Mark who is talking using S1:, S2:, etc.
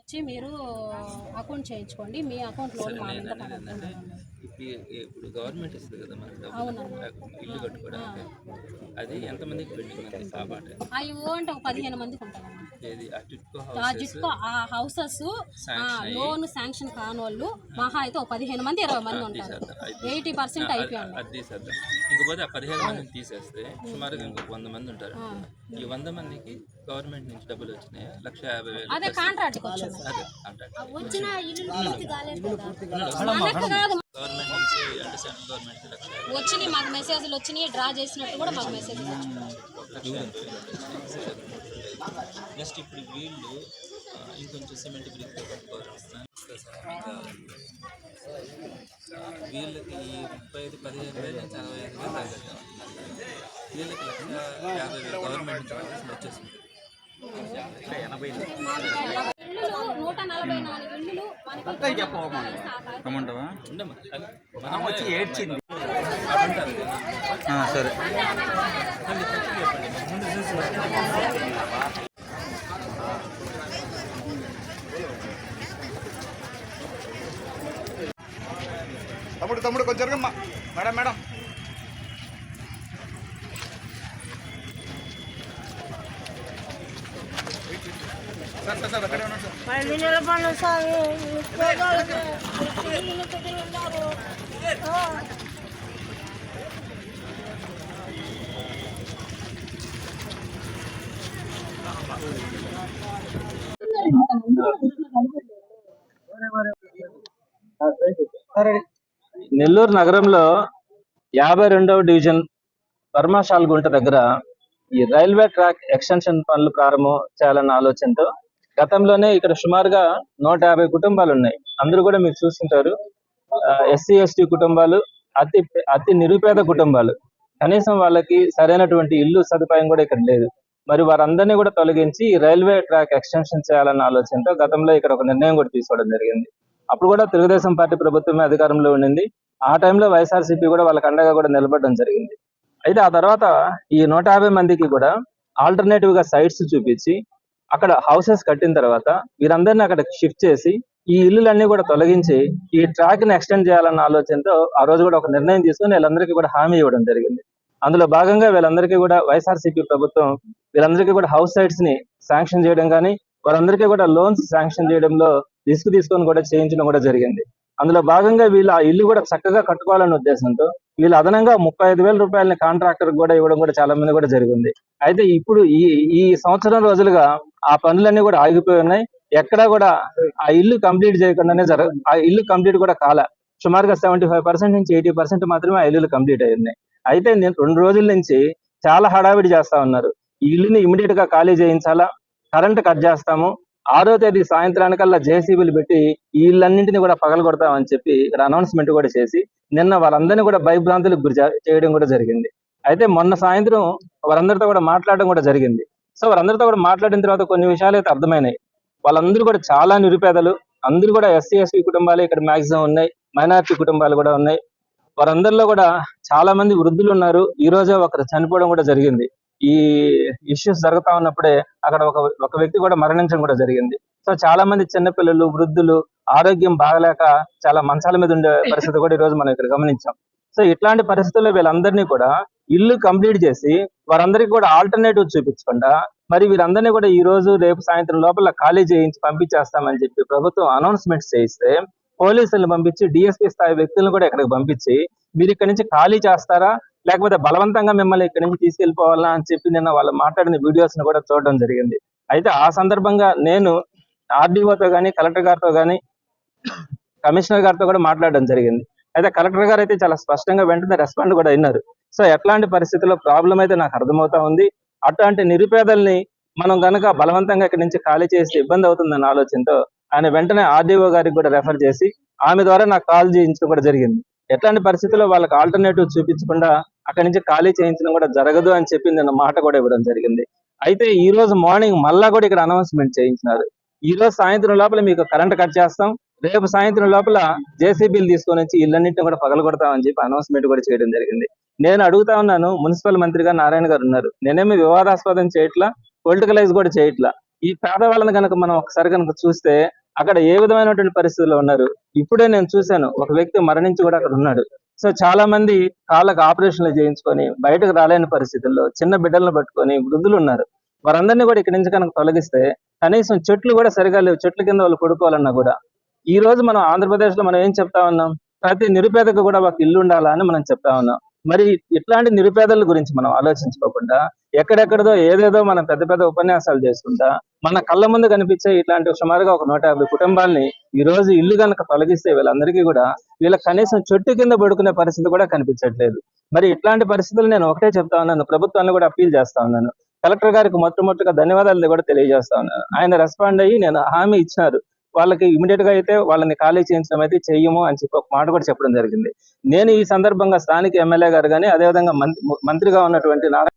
S1: వచ్చి మీరు అకౌంట్ చేయించుకోండి. మీ అకౌంట్ లోన్ మా మీద
S2: ఇప్పుడు ఇప్పుడు గవర్నమెంట్ ఇస్తుంది కదా మనకి. డబ్బులు. ఇల్లు కట్టుకోవడానికి. అది ఎంతమందికి మాట
S1: అవి అంటే ఒక పదిహేను మందికి ఉంటారన్న
S2: ఏది? ఆ టిట్కో
S1: ఆ
S2: హౌసెస్
S1: జిట్కో ఆ హౌసెస్
S2: Sanction అయ్యి.
S1: లోన్ శాంక్షన్ కాని వాళ్ళు మహా అయితే ఒక పదిహేను మంది ఇరవై మంది ఉంటారు. ఎయిటీ పర్సెంట్ అయిపోయింది
S2: అది తీసేద్దాం. ఇంకపోతే ఆ పదిహేను మందిని తీసేస్తే సుమారుగా ఇంకొక వంద మంది ఉంటారు. ఈ వంద మందికి గవర్నమెంట్ నుంచి డబ్బులు వచ్చినాయి? లక్ష యాభై వేలు
S1: అదే
S2: కాంట్రాక్ట్
S1: వచ్చిన ఇల్లు పూర్తి కాలేదు
S2: గవర్నమెంట్ నుంచి అంటే సెంట్రల్ గవర్నమెంట్
S1: వచ్చినాయి మాకు మెసేజ్లు వచ్చినాయి డ్రా చేసినట్టు కూడా మాకు మెసేజ్.
S2: నెక్స్ట్ ఇప్పుడు వీళ్ళు ఇంకొంచెం సిమెంట్ బ్రిక్ వీళ్ళకి ఈ ముప్పై ఐదు పదిహేను వేల నుంచి అరవై ఐదు వేలు తగ్గట్టు వీళ్ళకి లక్ష యాభై వేలు గవర్నమెంట్ నుంచి వచ్చేసింది.
S1: ఇల్లులు నూట నలభై నాలుగు మనకి
S2: మనం
S3: వచ్చి ఏడ్చింది. సరే. తమ్ముడు తమ్ముడు కొంచెం జరగమ్మా. Madam madam. సార్
S4: ఉన్నారు
S5: నెల్లూరు నగరంలో యాభై రెండవ డివిజన్ పరమాశాలగుంట దగ్గర ఈ రైల్వే ట్రాక్ ఎక్స్టెన్షన్ పనులు ప్రారంభం చేయాలన్న ఆలోచనతో గతంలోనే ఇక్కడ సుమారుగా నూట యాభై కుటుంబాలు ఉన్నాయి. అందరూ కూడా మీరు చూస్తుంటారు. ఎస్సీ ఎస్టీ కుటుంబాలు అతి అతి నిరుపేద కుటుంబాలు. కనీసం వాళ్ళకి సరైనటువంటి ఇల్లు సదుపాయం కూడా ఇక్కడ లేదు. మరి వారందరినీ కూడా తొలగించి రైల్వే ట్రాక్ ఎక్స్టెన్షన్ చేయాలన్న ఆలోచనతో గతంలో ఇక్కడ ఒక నిర్ణయం కూడా తీసుకోవడం జరిగింది. అప్పుడు కూడా తెలుగుదేశం పార్టీ ప్రభుత్వమే అధికారంలో ఉండింది. ఆ టైంలో వైఎస్ఆర్సీపీ కూడా వాళ్ళకి అండగా కూడా నిలబడడం జరిగింది. అయితే ఆ తర్వాత ఈ నూట యాభై మందికి కూడా ఆల్టర్నేటివ్గా సైట్స్ చూపించి అక్కడ హౌసెస్ కట్టిన తర్వాత వీరందరినీ అక్కడ షిఫ్ట్ చేసి ఈ ఇల్లులన్నీ కూడా తొలగించి ఈ ట్రాక్ని ఎక్స్టెండ్ చేయాలన్న ఆలోచనతో ఆ రోజు కూడా ఒక నిర్ణయం తీసుకుని వీళ్ళందరికీ కూడా హామీ ఇవ్వడం జరిగింది. అందులో భాగంగా వీళ్ళందరికీ కూడా వైఎస్ఆర్సీపీ ప్రభుత్వం వీళ్ళందరికీ కూడా హౌస్ సైట్స్ని శాంక్షన్ చేయడం కానీ వారందరికీ కూడా లోన్స్ శాంక్షన్ చేయడంలో రిస్క్ తీసుకొని కూడా చేయించడం కూడా జరిగింది. అందులో భాగంగా వీళ్ళు ఆ ఇల్లు కూడా చక్కగా కట్టుకోవాలనే ఉద్దేశంతో వీళ్ళు అదనంగా ముప్పై ఐదు వేల రూపాయలని కాంట్రాక్టర్ కూడా ఇవ్వడం కూడా చాలా మంది కూడా జరిగింది. అయితే ఇప్పుడు ఈ ఈ సంవత్సరం రోజులుగా ఆ పనులన్నీ కూడా ఆగిపోయి ఉన్నాయి. ఎక్కడా కూడా ఆ ఇల్లు కంప్లీట్ చేయకుండానే జరగ ఆ ఇల్లు కంప్లీట్ కూడా కాల. సుమారుగా సెవెంటీ ఫైవ్ పర్సెంట్ నుంచి ఎయిటీ పర్సెంట్ మాత్రమే ఆ ఇల్లులు కంప్లీట్ అయి ఉన్నాయి. అయితే నేను రెండు రోజుల నుంచి చాలా హడావిడి చేస్తా ఉన్నారు. ఈ ఇల్లుని ఇమీడియట్గా ఖాళీ చేయించాలా? కరెంట్ కట్ చేస్తాము. ఆరో తేదీ సాయంత్రానికల్లా జేసీబీలు పెట్టి వీళ్ళన్నింటినీ కూడా పగలగొడతామని చెప్పి ఇక్కడ అనౌన్స్మెంట్ కూడా చేసి నిన్న వాళ్ళందరినీ కూడా భయభ్రాంతులకు గురి చేయడం కూడా జరిగింది. అయితే మొన్న సాయంత్రం వారందరితో కూడా మాట్లాడడం కూడా జరిగింది. సో వారందరితో కూడా మాట్లాడిన తర్వాత కొన్ని విషయాలు అయితే అర్థమైనాయి. వాళ్ళందరూ కూడా చాలా నిరుపేదలు. అందరూ కూడా ఎస్సీ ఎస్పీ కుటుంబాలు ఇక్కడ మాక్సిమం ఉన్నాయి. మైనార్టీ కుటుంబాలు కూడా ఉన్నాయి. వారందరిలో కూడా చాలా మంది వృద్ధులు ఉన్నారు. ఈ రోజే ఒకరు చనిపోవడం కూడా జరిగింది. ఈ ఇష్యూస్ జరుగుతా ఉన్నప్పుడే అక్కడ ఒక ఒక వ్యక్తి కూడా మరణించడం కూడా జరిగింది. సో చాలా మంది చిన్నపిల్లలు వృద్ధులు ఆరోగ్యం బాగలేక చాలా మంచాల మీద ఉండే పరిస్థితి కూడా ఈ రోజు మనం ఇక్కడ గమనించాం. సో ఇట్లాంటి పరిస్థితుల్లో వీళ్ళందరినీ కూడా ఇల్లు కంప్లీట్ చేసి వారందరికీ కూడా ఆల్టర్నేటివ్ చూపించకుండా మరి వీరందరినీ కూడా ఈ రోజు రేపు సాయంత్రం లోపల ఖాళీ చేయించి పంపించేస్తామని చెప్పి ప్రభుత్వం అనౌన్స్మెంట్ చేయిస్తే పోలీసులను పంపించి డిఎస్పీ స్థాయి వ్యక్తులను కూడా ఇక్కడికి పంపించి మీరు ఇక్కడి నుంచి ఖాళీ చేస్తారా? లేకపోతే బలవంతంగా మిమ్మల్ని ఇక్కడి నుంచి తీసుకెళ్ళిపోవాలా అని చెప్పి నిన్న వాళ్ళు మాట్లాడిన వీడియోస్ని కూడా చూడడం జరిగింది. అయితే ఆ సందర్భంగా నేను ఆర్డీఓతో కానీ కలెక్టర్ గారితో కానీ కమిషనర్ గారితో కూడా మాట్లాడడం జరిగింది. అయితే కలెక్టర్ గారు అయితే చాలా స్పష్టంగా వెంటనే రెస్పాండ్ కూడా అయినారు. సో ఎట్లాంటి పరిస్థితుల్లో ప్రాబ్లం అయితే నాకు అర్థమవుతా ఉంది. అట్లాంటి నిరుపేదల్ని మనం కనుక బలవంతంగా ఇక్కడి నుంచి ఖాళీ చేస్తే ఇబ్బంది అవుతుందన్న ఆలోచనతో ఆయన వెంటనే ఆర్డీఓ గారికి కూడా రెఫర్ చేసి ఆమె ద్వారా నాకు కాల్ చేయించడం కూడా జరిగింది. ఎట్లాంటి పరిస్థితుల్లో వాళ్ళకి ఆల్టర్నేటివ్ చూపించకుండా అక్కడి నుంచి ఖాళీ చేయించడం కూడా జరగదు అని చెప్పి నిన్న మాట కూడా ఇవ్వడం జరిగింది. అయితే ఈ రోజు మార్నింగ్ మళ్ళా కూడా ఇక్కడ అనౌన్స్మెంట్ చేయించినారు. ఈ రోజు సాయంత్రం లోపల మీకు కరెంట్ కట్ చేస్తాం. రేపు సాయంత్రం లోపల జేసీబీలు తీసుకొని వచ్చి ఇళ్ళన్నింటిని కూడా పగలగొడతామని చెప్పి అనౌన్స్మెంట్ కూడా చేయడం జరిగింది. నేను అడుగుతా ఉన్నాను మున్సిపల్ మంత్రిగా నారాయణ గారు ఉన్నారు. నేనేమి వివాదాస్పదం చేయట్లా? పొలిటికలైజ్ కూడా చేయట్లా? ఈ పేదవాళ్ళని కనుక మనం ఒకసారి కనుక చూస్తే అక్కడ ఏ విధమైనటువంటి పరిస్థితుల్లో ఉన్నారు? ఇప్పుడే నేను చూశాను ఒక వ్యక్తి మరణించి కూడా అక్కడ ఉన్నాడు. సో చాలా మంది కాళ్ళకు ఆపరేషన్లు చేయించుకొని బయటకు రాలేని పరిస్థితుల్లో చిన్న బిడ్డలను పట్టుకొని వృద్ధులు ఉన్నారు వారందరినీ కూడా ఇక్కడి నుంచి కనుక తొలగిస్తే కనీసం చెట్లు కూడా సరిగా లేవు. చెట్ల కింద వాళ్ళు పడుకోవాలన్నా కూడా. ఈ రోజు మనం ఆంధ్రప్రదేశ్లో మనం ఏం చెప్తా ఉన్నాం? ప్రతి నిరుపేదకు కూడా ఒక ఇల్లు ఉండాలా అని మనం చెప్తా ఉన్నాం. మరి ఇట్లాంటి నిరుపేదల గురించి మనం ఆలోచించుకోకుండా ఎక్కడెక్కడదో ఏదేదో మనం పెద్ద పెద్ద ఉపన్యాసాలు చేసుకుంటా మన కళ్ళ ముందు కనిపించే ఇట్లాంటి సుమారుగా ఒక నూట యాభై కుటుంబాలని ఈ రోజు ఇల్లు కనుక తొలగిస్తే వీళ్ళందరికీ కూడా వీళ్ళ కనీసం చెట్టు కింద పడుకునే పరిస్థితి కూడా కనిపించట్లేదు. మరి ఇట్లాంటి పరిస్థితులు నేను ఒకటే చెప్తా ఉన్నాను. ప్రభుత్వాన్ని కూడా అప్పీల్ చేస్తా ఉన్నాను. కలెక్టర్ గారికి మొట్టమొదటిగా ధన్యవాదాలు కూడా తెలియజేస్తా ఉన్నాను. ఆయన రెస్పాండ్ అయ్యి నేను హామీ ఇచ్చినారు వాళ్ళకి ఇమీడియట్గా అయితే వాళ్ళని ఖాళీ చేయించడం అయితే చెయ్యము అని చెప్పి ఒక మాట కూడా చెప్పడం జరిగింది. నేను ఈ సందర్భంగా స్థానిక ఎమ్మెల్యే గారు కానీ అదేవిధంగా మంత్రి మంత్రిగా ఉన్నటువంటి నారా